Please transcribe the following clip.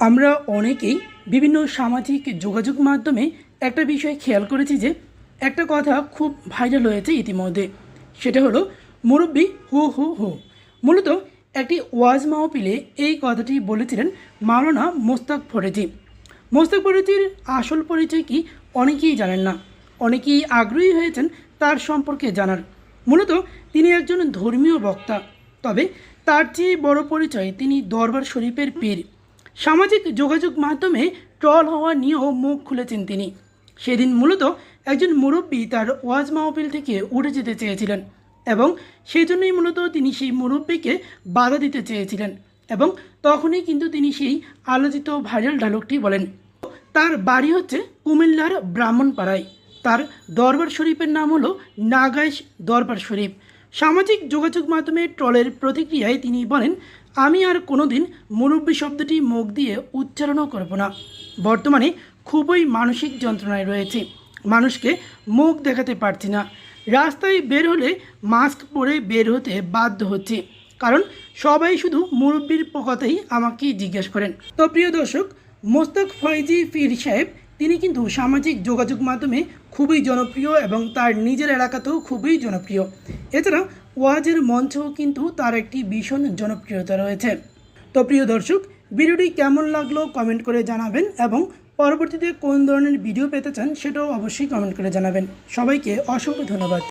আমরা অনেকেই বিভিন্ন সামাজিক যোগাযোগ মাধ্যমে একটা বিষয় খেয়াল করেছি যে একটা কথা খুব ভাইরাল হয়েছে ইতিমধ্যে। সেটা হলো, মুরব্বী হু হু হু। মূলত একটি ওয়াজ মাহফিলে এই কথাটি বলেছিলেন মাওলানা মোস্তাক ফরেজি। মোস্তাক ফরেজির আসল পরিচয় কি অনেকেই জানেন না। অনেকেই আগ্রহী হয়েছেন তার সম্পর্কে জানার। মূলত তিনি একজন ধর্মীয় বক্তা, তবে তার চেয়ে বড় পরিচয় তিনি দরবার শরীফের পীর। সামাজিক যোগাযোগ মাধ্যমে ট্রল হওয়া নিয়েও মুখ খুলেছেন তিনি। সেদিন মূলত একজন মুরব্বী তার ওয়াজ মাহফিল থেকে উঠে যেতে চেয়েছিলেন এবং সেই জন্যই মূলত তিনি সেই মুরব্বীকে বাধা দিতে চেয়েছিলেন এবং তখনই কিন্তু তিনি সেই আলোচিত ভাইরাল ডায়লগটি বলেন, তার বাড়ি হচ্ছে কুমিল্লার ব্রাহ্মণপাড়ায়। তার দরবার শরীফের নাম হলো নাগাইশ দরবার শরীফ। সামাজিক যোগাযোগ মাধ্যমে ট্রলের প্রতিক্রিয়ায় তিনি বলেন আমি আর কোনোদিন মুরব্বী শব্দটি মুখ দিয়ে উচ্চারণও করব না। বর্তমানে খুবই মানসিক যন্ত্রণায় রয়েছে। মানুষকে মুখ দেখাতে পারছি না। রাস্তায় বের হলে মাস্ক পরে বের হতে বাধ্য হচ্ছে। কারণ সবাই শুধু মুরব্বীর কথাই আমাকে জিজ্ঞেস করেন। তো প্রিয় দর্শক, মোস্তাক ফয়জি পীর সাহেব তিনি কিন্তু সামাজিক যোগাযোগ মাধ্যমে খুবই জনপ্রিয় এবং তার নিজের এলাকাতেও খুবই জনপ্রিয়। এছাড়া ওয়াজের মঞ্চেও কিন্তু তার একটি ভীষণ জনপ্রিয়তা রয়েছে। তো প্রিয় দর্শক, ভিডিওটি কেমন লাগল কমেন্ট করে জানাবেন এবং পরবর্তীতে কোন ধরনের ভিডিও পেতে চান সেটাও অবশ্যই কমেন্ট করে জানাবেন। সবাইকে অসংখ্য ধন্যবাদ।